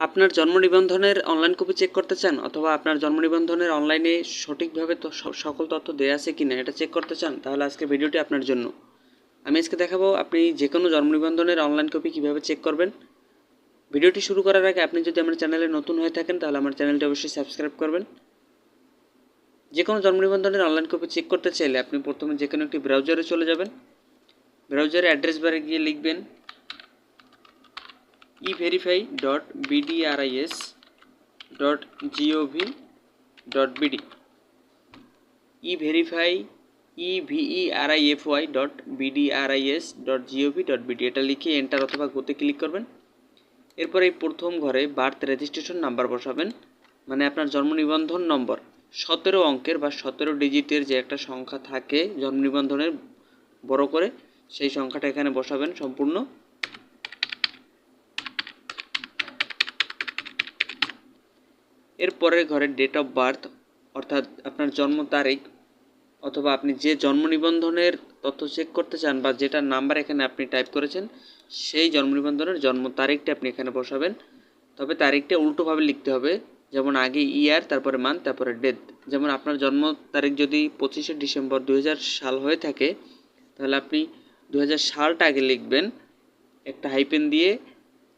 আপনার জন্ম নিবন্ধনের অনলাইন কপি চেক করতে চান অথবা আপনার জন্ম নিবন্ধনের অনলাইনে সঠিকভাবে তো সকল তথ্য দেওয়া আছে কি না এটা চেক করতে চান, তাহলে আজকে ভিডিওটি আপনার জন্য। আমি আজকে দেখাবো আপনি যে কোনো জন্ম নিবন্ধনের অনলাইন কপি কীভাবে চেক করবেন। ভিডিওটি শুরু করার আগে আপনি যদি আমার চ্যানেলে নতুন হয়ে থাকেন, তাহলে আমার চ্যানেলটি অবশ্যই সাবস্ক্রাইব করবেন। যে কোনো জন্ম নিবন্ধনের অনলাইন কপি চেক করতে চাইলে আপনি প্রথমে যে কোনো একটি ব্রাউজারে চলে যাবেন। ব্রাউজারে অ্যাড্রেস বারে গিয়ে লিখবেন e verify dot BDRIS dot GOV dot BD e verify e V E R I F Y dot BDRIS dot GOV dot BD এটা লিখে এন্টার অথবা গোতে ক্লিক করবেন। এরপর এই প্রথম ঘরে বার্থ রেজিস্ট্রেশন নাম্বার বসাবেন। মানে আপনার জন্ম নিবন্ধন নম্বর। সতেরো অঙ্কের বা সতেরো ডিজিটের যে একটা সংখ্যা থাকে জন্ম নিবন্ধনের বড় করে, সেই সংখ্যাটা এখানে বসাবেন সম্পূর্ণ। এর পরের ঘরে ডেট অফ বার্থ অর্থাৎ আপনার জন্ম তারিখ, অথবা আপনি যে জন্ম নিবন্ধনের তথ্য চেক করতে চান বা যেটার নাম্বার এখানে আপনি টাইপ করেছেন, সেই জন্ম নিবন্ধনের জন্ম তারিখটা আপনি এখানে বসাবেন। তবে তারিখটা উল্টোভাবে লিখতে হবে, যেমন আগে ইয়ার তারপরে মান্থ তারপরে ডেট যেমন আপনার জন্ম তারিখ যদি পঁচিশে ডিসেম্বর দু হাজার সাল হয়ে থাকে, তাহলে আপনি দু হাজার সালটা আগে লিখবেন। একটা হাইপেন দিয়ে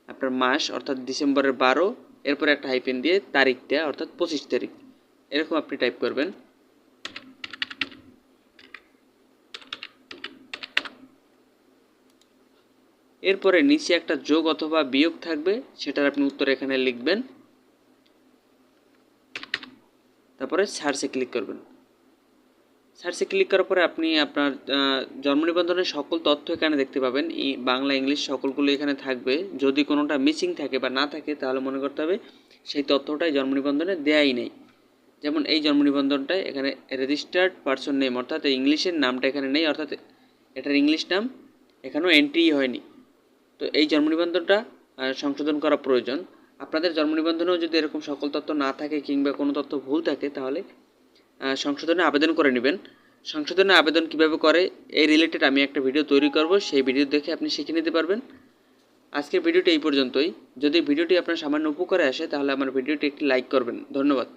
আপনার মাস, অর্থাৎ ডিসেম্বরের বারো এরপরে একটা হাইপেন দিয়ে তারিখটা, অর্থাৎ পঁচিশ তারিখ। এরকম আপনি টাইপ করবেন। এরপরে নিচে একটা যোগ অথবা বিয়োগ থাকবে, সেটার আপনি উত্তর এখানে লিখবেন। তারপরে সার্চে ক্লিক করবেন। সার্চে ক্লিক করার পরে আপনি আপনার জন্ম নিবন্ধনের সকল তথ্য এখানে দেখতে পাবেন। বাংলা, ইংলিশ সকলগুলো এখানে থাকবে। যদি কোনোটা মিসিং থাকে বা না থাকে, তাহলে মনে করতে হবে সেই তথ্যটাই জন্ম নিবন্ধনে দেয়াই নেই। যেমন এই জন্ম নিবন্ধনটায় এখানে রেজিস্টার্ড পার্সন নেম অর্থাৎ ইংলিশের নামটা এখানে নেই, অর্থাৎ এটার ইংলিশ নাম এখানেও এন্ট্রি হয়নি। তো এই জন্ম নিবন্ধনটা সংশোধন করা প্রয়োজন। আপনাদের জন্ম নিবন্ধনেও যদি এরকম সকল তথ্য না থাকে কিংবা কোনো তথ্য ভুল থাকে, তাহলে সংশোধনে আবেদন করে নেবেন। সংশোধনে আবেদন কীভাবে করে, এই রিলেটেড আমি একটা ভিডিও তৈরি করব, সেই ভিডিও দেখে আপনি শিখে নিতে পারবেন। আজকের ভিডিওটি এই পর্যন্তই। যদি ভিডিওটি আপনার সামান্য উপকারে আসে, তাহলে আমার ভিডিওটি একটি লাইক করবেন। ধন্যবাদ।